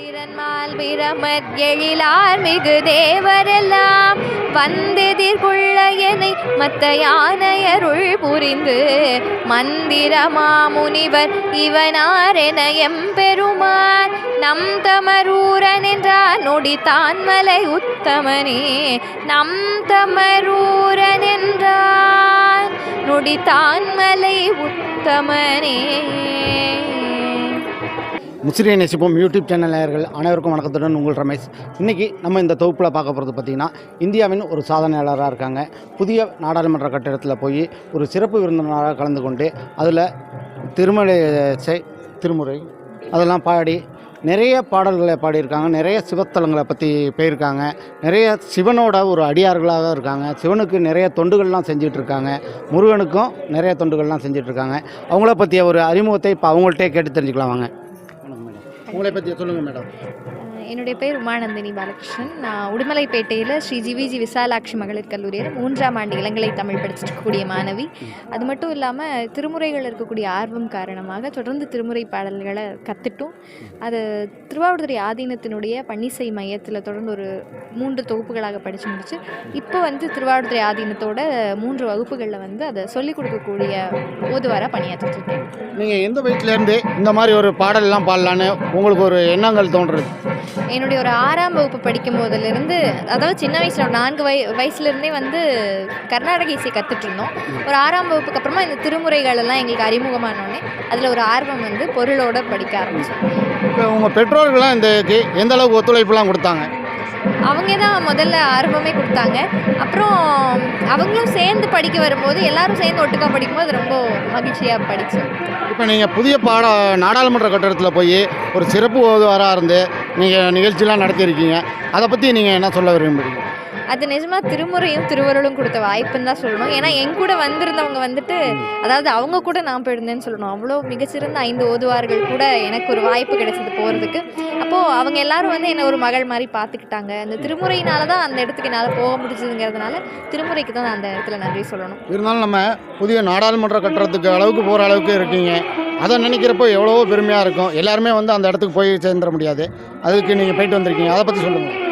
திறன்மால் பிரமத் எழிலார் மிகு தேவரெல்லாம். வந்தெதிர்கொள்ள மத்த யானையருள் புரிந்து. மந்திரமா முனிவர் இவனார் என எம்பெருமான். நம் தமரூரன் என்றார் நொடி தான்மலை உத்தமனே. நம் தமரூரன் என்றான் நொடி தான்மலை உத்தமனே. முசிறிய நேசிப்போம் யூடியூப் சேனல் நேயர்கள் அனைவருக்கும் வணக்கத்துடன் உங்கள் ரமேஷ். இன்றைக்கி நம்ம இந்த தொகுப்பில் பார்க்க போகிறது பார்த்திங்கன்னா இந்தியாவின் ஒரு சாதனையாளராக இருக்காங்க. புதிய நாடாளுமன்ற கட்டிடத்தில் போய் ஒரு சிறப்பு விருந்தினராக கலந்து கொண்டு அதில் திருமலை திருமுறை அதெல்லாம் பாடி நிறைய பாடல்களை பாடியிருக்காங்க. நிறைய சிவத்தலங்களை பற்றி போயிருக்காங்க. நிறைய சிவனோட ஒரு அடியார்களாக இருக்காங்க. சிவனுக்கு நிறைய தொண்டுகள்லாம் செஞ்சுட்ருக்காங்க. முருகனுக்கும் நிறைய தொண்டுகள்லாம் செஞ்சிகிட்ருக்காங்க அவங்கள பற்றிய ஒரு அறிமுகத்தை இப்போ அவங்கள்ட்டே கேட்டு தெரிஞ்சுக்கலாம் வாங்க. உங்களை பற்றி சொல்லுங்கள் மேடம். என்னுடைய பேர் உமாநந்தினி பாலகிருஷ்ணன். நான் உடுமலைப்பேட்டையில் ஸ்ரீ ஜிவிஜி விசாலாட்சி மகளிர் கல்லூரியில் மூன்றாம் ஆண்டு இளங்கலை தமிழ் படிச்சிருக்கக்கூடிய மாணவி. அது மட்டும் இல்லாமல் திருமுறைகள் இருக்கக்கூடிய ஆர்வம் காரணமாக தொடர்ந்து திருமுறை பாடல்களை கற்றுட்டும் அது திருவாவூர்துறை ஆதீனத்தினுடைய பன்னிசை மையத்தில் தொடர்ந்து ஒரு மூன்று தொகுப்புகளாக படித்து முடிச்சு இப்போ வந்து திருவாவூர்துறை ஆதீனத்தோட மூன்று வகுப்புகளில் வந்து அதை சொல்லிக் கொடுக்கக்கூடிய ஓதுவாராக பணியாற்றிட்டு இருக்கேன். நீங்கள் எந்த வயசுலேருந்து இந்த மாதிரி ஒரு பாடலெல்லாம் பாடலான்னு உங்களுக்கு ஒரு எண்ணங்கள் தோன்றுறது? என்னுடைய ஒரு ஆறாம் வகுப்பு படிக்கும் போதிலிருந்து அதாவது சின்ன வயசில் ஒரு நான்கு வய வயசுலேருந்தே வந்து கர்நாடக இசை கற்றுட்டு இருந்தோம் ஒரு ஆறாம் வகுப்புக்கு அப்புறமா இந்த திருமுறைகள் எல்லாம் எங்களுக்கு அறிமுகமானோடனே அதில் ஒரு ஆர்வம் வந்து பொருளோட படிக்க ஆரம்பிச்சோம். இப்போ உங்கள் பெற்றோர்கள்லாம் இந்த எந்த அளவுக்கு ஒத்துழைப்புலாம் கொடுத்தாங்க? அவங்க தான் முதல்ல ஆர்வமே கொடுத்தாங்க. அப்புறம் அவங்களும் சேர்ந்து படிக்க வரும்போது எல்லாரும் சேர்ந்து ஒட்டுக்கா படிக்கும்போது ரொம்ப மகிழ்ச்சியாக படித்தோம் இப்போ நீங்கள் புதிய பாட நாடாளுமன்ற கட்டடத்தில் போய் ஒரு சிறப்பு ஓதுவாராக இருந்து நீங்கள் நிகழ்ச்சிலாம் நடத்தியிருக்கீங்க. அதை பற்றி நீங்கள் என்ன சொல்ல விரும்புறீங்க? அது நிஜமாக திருமுறையும் திருவருளும் கொடுத்த வாய்ப்புன்னு தான் சொல்லணும். ஏன்னா என் கூட வந்திருந்தவங்க வந்துட்டு அதாவது அவங்க கூட நான் போயிருந்தேன்னு சொல்லணும். அவ்வளோ மிகச்சிறந்த ஐந்து ஓதுவார்கள் கூட எனக்கு ஒரு வாய்ப்பு கிடைச்சது போகிறதுக்கு அப்போது அவங்க எல்லாரும் வந்து என்னை ஒரு மகள் மாதிரி பார்த்துக்கிட்டாங்க. அந்த திருமுறையினால தான் அந்த இடத்துக்கு என்னால் போக முடிஞ்சதுங்கிறதுனால திருமுறைக்கு தான் நான் அந்த இடத்துல நன்றி சொல்லணும். இருந்தாலும் நம்ம புதிய நாடாளுமன்ற கட்டடத்துக்கு அளவுக்கு போகிற அளவுக்கு இருக்கீங்க. அதை நினைக்கிறப்போ எவ்வளவோ பெருமையாக இருக்கும். எல்லாருமே வந்து அந்த இடத்துக்கு போய் சேர்ந்துட முடியாது. அதுக்கு நீங்கள் போயிட்டு வந்திருக்கீங்க. அதை பற்றி சொல்லுங்கள்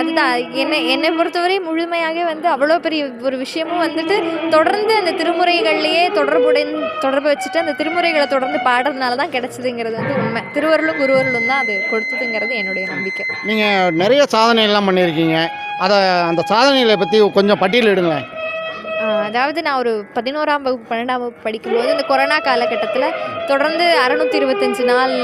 அதுதான். என்னை என்னை பொறுத்தவரை முழுமையாக வந்து அவ்வளோ பெரிய ஒரு விஷயமும் வந்துட்டு தொடர்ந்து அந்த திருமுறைகள்லேயே தொடர்புடன் தொடர்பு வச்சுட்டு அந்த திருமுறைகளை தொடர்ந்து பாடுறதுனால தான் கிடைச்சதுங்கிறது வந்து உண்மை. திருவருளும் குருவருளும் தான் அது கொடுத்ததுங்கிறது என்னுடைய நம்பிக்கை. நீங்கள் நிறைய சாதனை எல்லாம் பண்ணியிருக்கீங்க. அதை அந்த சாதனைகளை பற்றி கொஞ்சம் பட்டியலிடுங்களேன். அதாவது நான் ஒரு பதினோராம் வகுப்பு பன்னெண்டாம் வகுப்பு படிக்கும்போது இந்த கொரோனா காலகட்டத்தில் தொடர்ந்து அறநூற்றி இருபத்தஞ்சு நாள்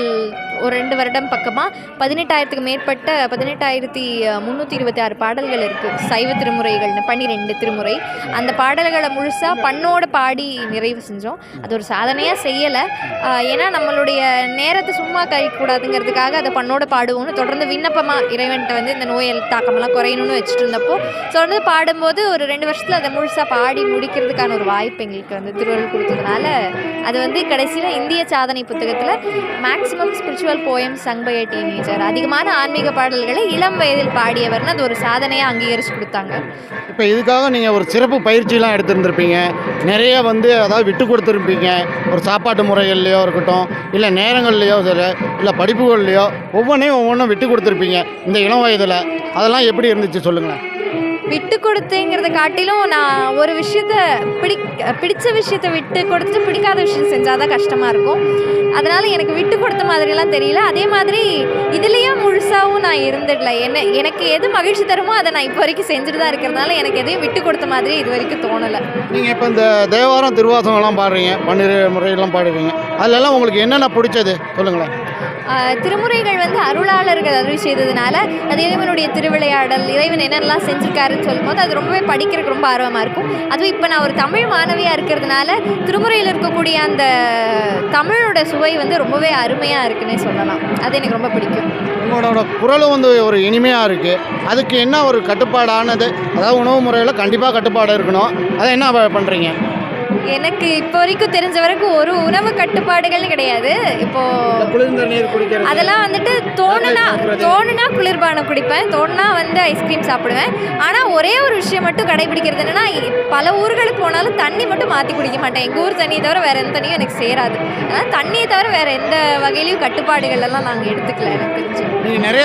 ஒரு ரெண்டு வருடம் பக்கமாக பதினெட்டாயிரத்துக்கு மேற்பட்ட பதினெட்டாயிரத்தி முந்நூற்றி இருபத்தி ஆறு பாடல்கள் இருக்குது சைவ திருமுறைகள்னு பன்னிரெண்டு திருமுறை. அந்த பாடல்களை முழுசாக பண்ணோட பாடி நிறைவு செஞ்சோம். அது ஒரு சாதனையாக செய்யலை. ஏன்னா நம்மளுடைய நேரத்தை சும்மா கழிக்கூடாதுங்கிறதுக்காக அதை பண்ணோட பாடுவோம்னு தொடர்ந்து விண்ணப்பமாக இறைவன்கிட்ட வந்து இந்த நோய் தாக்கமெல்லாம் குறையணும்னு வச்சுட்டு இருந்தப்போ தொடர்ந்து பாடும்போது ஒரு ரெண்டு வருஷத்தில் அதை முழுசாக பாடி முடிக்கிறதுக்கான ஒரு வாய்ப்பு எங்களுக்கு வந்து திருவள்ளுவர் கொடுத்ததுனால அது வந்து கடைசியில் இந்திய சாதனை புத்தகத்தில் maximum spiritual poem sung by teenager அதிகமான ஆன்மீக பாடல்களை இளம் வயதில் பாடியவர்னு அது ஒரு சாதனையாக அங்கீகரித்து கொடுத்தாங்க. இப்போ இதுக்காக நீங்கள் ஒரு சிறப்பு பயிற்சியெலாம் எடுத்திருந்திருப்பீங்க. நிறைய வந்து அதாவது விட்டு கொடுத்துருப்பீங்க. ஒரு சாப்பாட்டு முறைகள்லையோ இருக்கட்டும் இல்லை நேரங்கள்லையோ சரி இல்லை படிப்புகள்லையோ ஒவ்வொன்றையும் ஒவ்வொன்றும் விட்டு கொடுத்துருப்பீங்க. இந்த இளம் வயதில். அதெல்லாம் எப்படி இருந்துச்சு சொல்லுங்களேன். விட்டு கொடுத்தேங்கிறத காட்டிலும் நான் ஒரு விஷயத்த பிடி பிடிச்ச விஷயத்த விட்டு கொடுத்துட்டு பிடிக்காத விஷயம் செஞ்சால் தான் கஷ்டமாக இருக்கும். அதனால் எனக்கு விட்டு கொடுத்த மாதிரிலாம் தெரியல. அதே மாதிரி இதுலேயே முழுசாகவும் நான் இருந்துடல. என்ன எனக்கு எது மகிழ்ச்சி தருமோ அதை நான் இப்போ வரைக்கும் செஞ்சுட்டு தான் இருக்கிறதுனால எனக்கு எதையும் விட்டு கொடுத்த மாதிரி இது வரைக்கும் தோணலை. நீங்கள் இப்போ இந்த தேவாரம் திருவாசகம்லாம் பாடுறீங்க. பன்னிரு முறையெல்லாம் பாடுறீங்க. அதிலெல்லாம் உங்களுக்கு என்னென்ன பிடிச்சது? சொல்லுங்களேன். திருமுறைகள் வந்து அருளாளர்கள் அருள் செய்ததுனால அது இறைவனுடைய திருவிளையாடல் இறைவன் என்னென்னலாம் செஞ்சிருக்காருன்னு சொல்லும்போது அது ரொம்பவே படிக்கிறதுக்கு ரொம்ப ஆர்வமாக இருக்கும். அதுவும் இப்போ நான் ஒரு தமிழ் மாணவியாக இருக்கிறதுனால திருமுறையில் இருக்கக்கூடிய அந்த தமிழோட சுவை வந்து ரொம்பவே அருமையாக இருக்குன்னே சொல்லலாம். அது எனக்கு ரொம்ப பிடிக்கும். உங்களோட குரலும் வந்து ஒரு இனிமையாக இருக்குது அதுக்கு என்ன ஒரு கட்டுப்பாடானது? அதாவது உணவு முறையில் கண்டிப்பாக கட்டுப்பாடு இருக்கணும். அதை என்ன பண்ணுறீங்க எனக்கு இப்போ வரைக்கும் தெரிஞ்ச வரைக்கும் ஒரு உணவு கட்டுப்பாடுகள் கிடையாது. இப்போ அதெல்லாம் வந்துட்டு தோணுனா தோணுனா குளிர்பானம் குடிப்பேன். தோணுனா வந்து ஐஸ்கிரீம் சாப்பிடுவேன். ஆனால் ஒரே ஒரு விஷயம் மட்டும் கடைபிடிக்கிறது என்னன்னா பல ஊர்களுக்கு போனாலும் தண்ணி மட்டும் மாற்றி குடிக்க மாட்டேன். எங்கள் ஊர் தண்ணியை தவிர வேறு எந்த தண்ணியும் எனக்கு சேராது. அதனால் தண்ணியை தவிர வேறு எந்த வகையிலையும் கட்டுப்பாடுகள் எல்லாம் நாங்கள் எடுத்துக்கல எனக்கு தெரிஞ்சு. நீங்கள் நிறைய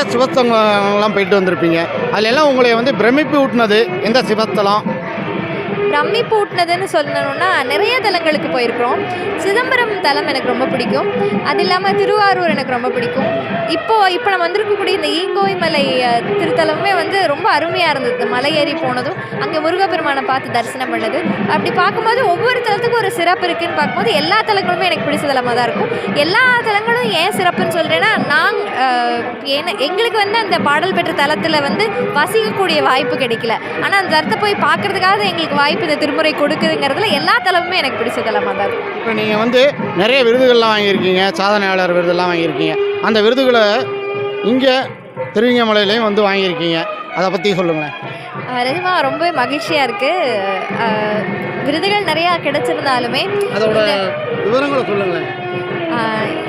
போயிட்டு வந்திருப்பீங்க. அதுல எல்லாம் உங்களை வந்து பிரமிப்பு ஊட்டினது எந்த சிவஸ்தலம் ரம்மி பூட்டினதுன்னு சொல்லணும்னா நிறைய தலங்களுக்கு போயிருக்கிறோம். சிதம்பரம் தலம் எனக்கு ரொம்ப பிடிக்கும். அது இல்லாமல் திருவாரூர் எனக்கு ரொம்ப பிடிக்கும். இப்போது இப்போ நம்ம வந்திருக்கக்கூடிய இந்த ஈங்கோய் மலை அஹ், திருத்தலமே வந்து ரொம்ப அருமையாக இருந்தது. மலை ஏறி போனதும் அங்கே முருகப்பெருமானை பார்த்து தரிசனம் பண்ணது. அப்படி பார்க்கும்போது ஒவ்வொரு தலத்துக்கும் ஒரு சிறப்பு இருக்குதுன்னு பார்க்கும்போது எல்லா தலங்களுமே எனக்கு பிடிச்ச தலமாக தான் இருக்கும். எல்லா தலங்களும் ஏன் சிறப்புன்னு சொல்கிறேன்னா நாங்கள் என்ன எங்களுக்கு வந்து அந்த பாடல் பெற்ற தலத்தில் வந்து வசிக்கக்கூடிய வாய்ப்பு கிடைக்கல. ஆனால் அந்த தலத்தை போய் பார்க்கறதுக்காக எங்களுக்கு வாய்ப்பு இந்த திருமுறை கொடுக்குதுங்கிறதுல எல்லா தலமுமே எனக்கு பிடிச்ச தலமாக தான் இப்போ நீங்கள் வந்து நிறைய விருதுகள்லாம் வாங்கியிருக்கீங்க சாதனையாளர் விருதெல்லாம் வாங்கியிருக்கீங்க. அந்த விருதுகளை இங்கே திருவிங்கமலையிலையும் வந்து வாங்கியிருக்கீங்க. அதை பற்றி சொல்லுங்களேன். அஹ் நிஜமா ரொம்ப மகிழ்ச்சியாக இருக்குது விருதுகள் நிறையா கிடைச்சிருந்தாலுமே அதோட விவரங்களை சொல்லுங்களேன்.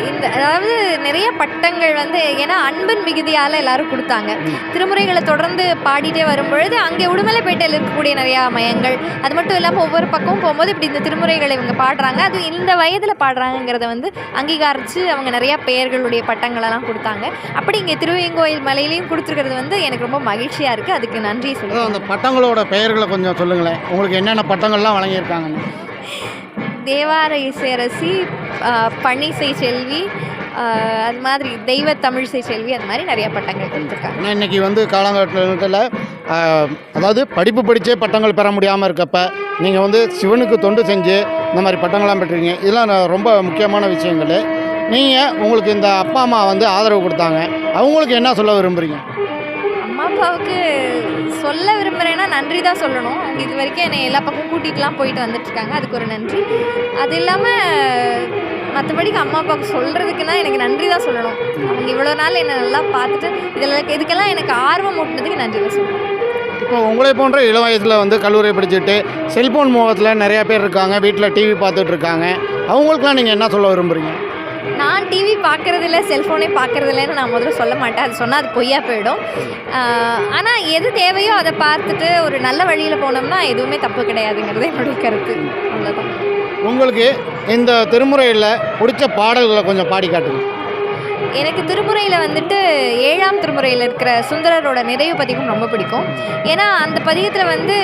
இந்த அதாவது நிறைய பட்டங்கள் வந்து ஏன்னா அன்பின் மிகுதியால் எல்லாரும் கொடுத்தாங்க. திருமுறைகளை தொடர்ந்து பாடிட்டே வரும்பொழுது அங்கே உடுமலைப்பேட்டையில் இருக்கக்கூடிய நிறையா மையங்கள் அது மட்டும் இல்லாமல் ஒவ்வொரு பக்கமும் போகும்போது இப்படி இந்த திருமுறைகளை இவங்க பாடுறாங்க. அதுவும் இந்த வயதில் பாடுறாங்கிறத வந்து அங்கீகரித்து அவங்க நிறையா பெயர்களுடைய பட்டங்களெல்லாம் கொடுத்தாங்க. அப்படி இங்கே திருவேங்கோயில் மலையிலையும் கொடுத்துருக்கிறது வந்து எனக்கு ரொம்ப மகிழ்ச்சியாக இருக்குது அதுக்கு நன்றி சொல்லுவேன் அந்த பட்டங்களோட பெயர்களை கொஞ்சம் சொல்லுங்களேன். உங்களுக்கு என்னென்ன பட்டங்கள்லாம் வழங்கியிருக்காங்கன்னு. தேவார இசையரசி பன்னிசை செல்வி அது மாதிரி தெய்வ தமிழிசை செல்வி அது மாதிரி நிறைய பட்டங்கள் கொடுத்துருக்காங்க. இன்னைக்கு இன்றைக்கி வந்து காலகட்டத்தில் அதாவது படிப்பு படித்தே பட்டங்கள் பெற முடியாமல் இருக்கப்ப நீங்கள் வந்து சிவனுக்கு தொண்டு செஞ்சு இந்த மாதிரி பட்டங்கள்லாம் பெற்றீங்க இதெல்லாம் நான் ரொம்ப முக்கியமான விஷயங்கள். நீங்கள் உங்களுக்கு இந்த அப்பா அம்மா வந்து ஆதரவு கொடுத்தாங்க. அவங்களுக்கு என்ன சொல்ல விரும்புகிறீங்க பாப்பாவுக்கு அப்பாவுக்கு சொல்ல விரும்புகிறேன்னா நன்றி தான் சொல்லணும். அவங்க இது வரைக்கும் என்னை எல்லா பக்கம் கூட்டிகிட்டுலாம் போயிட்டு வந்துட்டுருக்காங்க. அதுக்கு ஒரு நன்றி. அது இல்லாமல் மற்றபடிக்கு அம்மா அப்பாவுக்கு சொல்கிறதுக்குன்னா எனக்கு நன்றி தான் சொல்லணும். அவங்க இவ்வளோ நாள் என்னை நல்லா பார்த்துட்டு இதில் இதுக்கெல்லாம் எனக்கு ஆர்வம் ஊட்டினதுக்கு நன்றி தான் சொல்லணும். இப்போ உங்களை போன்ற இளம் வயசில் வந்து கல்லூரி படிச்சுட்டு செல்ஃபோன் முகத்தில் நிறையா பேர் இருக்காங்க. வீட்டில் டிவி பார்த்துட்ருக்காங்க அவங்களுக்குலாம் நீங்கள் என்ன சொல்ல விரும்புகிறீங்க நான் டிவி பார்க்குறதில்ல செல்ஃபோனே பார்க்குறதில்லன்னு நான் முதல்ல சொல்ல மாட்டேன். அது சொன்னால் அது பொய்யா போயிடும். ஆனால் எது தேவையோ அதை பார்த்துட்டு ஒரு நல்ல வழியில் போனோம்னா எதுவுமே தப்பு கிடையாதுங்கிறது என்னுடைய கருத்து. அவ்வளோதான் உங்களுக்கு இந்த திருமுறையில் பிடிச்ச பாடல்களை கொஞ்சம் பாடி காட்டுங்க. எனக்கு திருமுறையில் வந்துட்டு ஏழாம் திருமுறையில் இருக்கிற சுந்தரரோட நிறைவு பதிகம் ரொம்ப பிடிக்கும். ஏன்னா அந்த பதிகத்தில் வந்து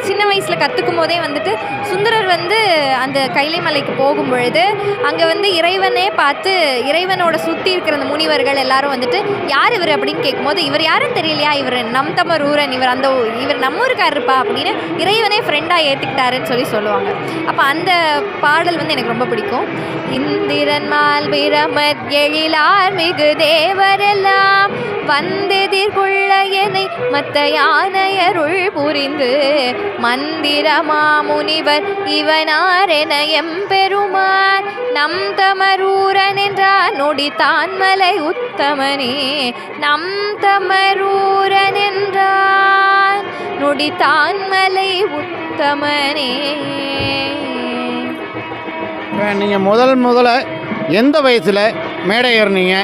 சின்ன வயசில் கற்றுக்கும் போதே வந்துட்டு சுந்தரர் வந்து அந்த கைலை மலைக்கு போகும் பொழுது அங்கே வந்து இறைவனே பார்த்து இறைவனோட சுற்றி இருக்கிற அந்த முனிவர்கள் எல்லாரும் வந்துட்டு யார் இவர்? அப்படின்னு கேட்கும்போது இவர் யாருன்னு தெரியலையா? இவர் நம் தமர் ஊரன் இவர் அந்த இவர் நம்ம ஊருக்காருப்பா அப்படின்னு இறைவனே ஃப்ரெண்டாக ஏற்றுக்கிட்டாருன்னு சொல்லி சொல்லுவாங்க. அப்போ அந்த பாடல் வந்து எனக்கு ரொம்ப பிடிக்கும். இந்திரன் மால் பிரமத் எழிலா மிகு தேவரெல்லாம் வந்தெதிர்கொள்ள என்னை மத்த யானையருள் புரிந்து. மந்திரமா முனிவர் இவனாரென எம்பெருமான் நம் தமரூரன் என்றார் நொடித்தான் மலை உத்தமனே. நம் தமரூரன் என்றான் நொடித்தான் மலை உத்தமனே. நீங்கள் முதல் முதல்ல எந்த வயசில் மேடை ஏறினீங்க.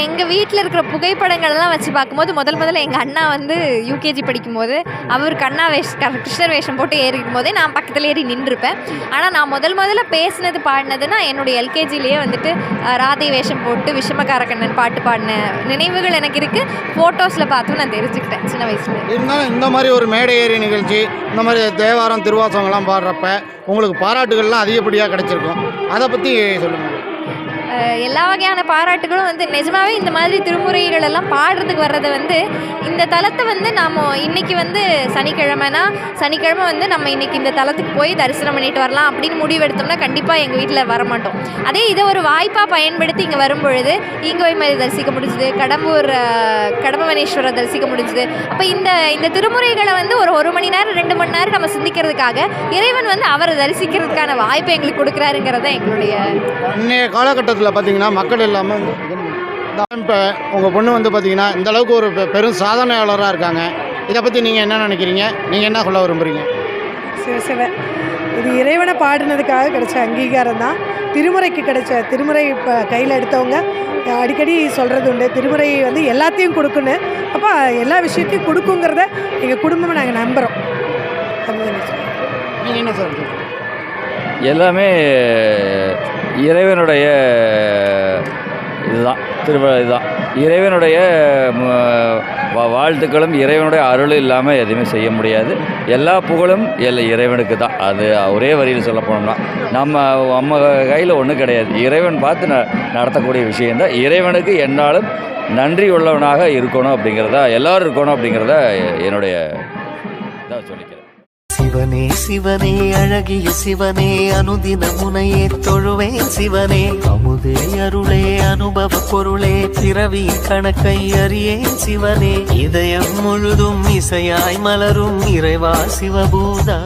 எங்கள் வீட்டில் இருக்கிற புகைப்படங்கள்லாம் வச்சு பார்க்கும்போது முதல் முதல்ல எங்கள் அண்ணா வந்து யூகேஜி படிக்கும்போது அவர் கண்ணா வேஷ் கிருஷ்ணர் வேஷம் போட்டு ஏறிக்கும் போதே நான் பக்கத்தில் ஏறி நின்றுருப்பேன். ஆனால் நான் முதல் முதல்ல பேசினது பாடினதுன்னா என்னுடைய எல்கேஜிலேயே வந்துட்டு ராதை வேஷம் போட்டு விஷமகாரக்கண்ணன் பாட்டு பாடின நினைவுகள் எனக்கு இருக்குது ஃபோட்டோஸில் பார்த்தும் நான் தெரிஞ்சுக்கிட்டேன் சின்ன வயசில் இருந்தாலும் இந்த மாதிரி ஒரு மேடை ஏறி நிகழ்ச்சி இந்த மாதிரி தேவாரம் திருவாசகம்லாம் பாடுறப்ப உங்களுக்கு பாராட்டுகள்லாம் அதிகப்படியாக கிடைச்சிருக்கும். அதை பற்றி சொல்லுங்கள் எல்லா வகையான பாராட்டுகளும் வந்து நிஜமாவே இந்த மாதிரி திருமுறைகள் எல்லாம் பாடுறதுக்கு வர்றது வந்து இந்த தலத்தை வந்து நாம் இன்னைக்கு வந்து சனிக்கிழமைனா சனிக்கிழமை வந்து நம்ம இன்னைக்கு இந்த தலத்துக்கு போய் தரிசனம் பண்ணிட்டு வரலாம் அப்படின்னு முடிவு எடுத்தோம்னா கண்டிப்பாக எங்கள் வீட்டில் வரமாட்டோம். அதே இதை ஒரு வாய்ப்பாக பயன்படுத்தி இங்கே வரும்பொழுது இங்கோய் மாதிரி தரிசிக்க முடிஞ்சுது கடம்பூர் அஹ், கடம்பவனேஸ்வரர் தரிசிக்க முடிஞ்சுது. அப்போ இந்த இந்த திருமுறைகளை வந்து ஒரு ஒரு மணி நேரம் ரெண்டு மணி நேரம் நம்ம சிந்திக்கிறதுக்காக இறைவன் வந்து அவரை தரிசிக்கிறதுக்கான வாய்ப்பை எங்களுக்கு கொடுக்குறாருங்கிறது தான் எங்களுடைய காலகட்டத்தில் காலகட்டத்தில் பார்த்தீங்கன்னா மக்கள் இல்லாமல் இப்போ உங்கள் பொண்ணு வந்து பார்த்தீங்கன்னா இந்த அளவுக்கு ஒரு பெரும் சாதனையாளராக இருக்காங்க. இதை பற்றி நீங்கள் என்ன நினைக்கிறீங்க? நீங்கள் என்ன சொல்ல விரும்புகிறீங்க சிவ சிவ. இது இறைவனை பாடினதுக்காக கிடைச்ச அங்கீகாரம் தான். திருமுறைக்கு கிடைச்ச திருமுறை இப்போ கையில் எடுத்தவங்க அடிக்கடி சொல்கிறது உண்டு. திருமுறை வந்து எல்லாத்தையும் கொடுக்குன்னு. அப்போ எல்லா விஷயத்தையும் கொடுக்குங்கிறத எங்கள் குடும்பம் நாங்கள் நம்புகிறோம் நீங்கள் என்ன சார் எல்லாமே இறைவனுடைய இதுதான் திருவிழா இதுதான். இறைவனுடைய வா- வாழ்த்துக்களும் இறைவனுடைய அருள் இல்லாமல் எதுவுமே செய்ய முடியாது. எல்லா புகழும் எல்லா இறைவனுக்கு தான். அது ஒரே வரியில் சொல்ல போனோம்னா நம்ம நம்ம கையில் ஒன்றும் கிடையாது. இறைவன் பார்த்து ந நடத்தக்கூடிய விஷயந்தான் இறைவனுக்கு என்னாலும் நன்றி உள்ளவனாக இருக்கணும் அப்படிங்கிறதா எல்லோரும் இருக்கணும் அப்படிங்கிறத என்னுடைய இதாக சொல்லி சிவனே சிவனே அழகிய சிவனே அனுதின முனையே தொழுவேன் சிவனே. அமுதே அருளே அனுபவ பொருளே பிறவி கணக்கை அறியேன் சிவனே. இதயம் முழுதும் இசையாய் மலரும் இறைவா சிவபூதா.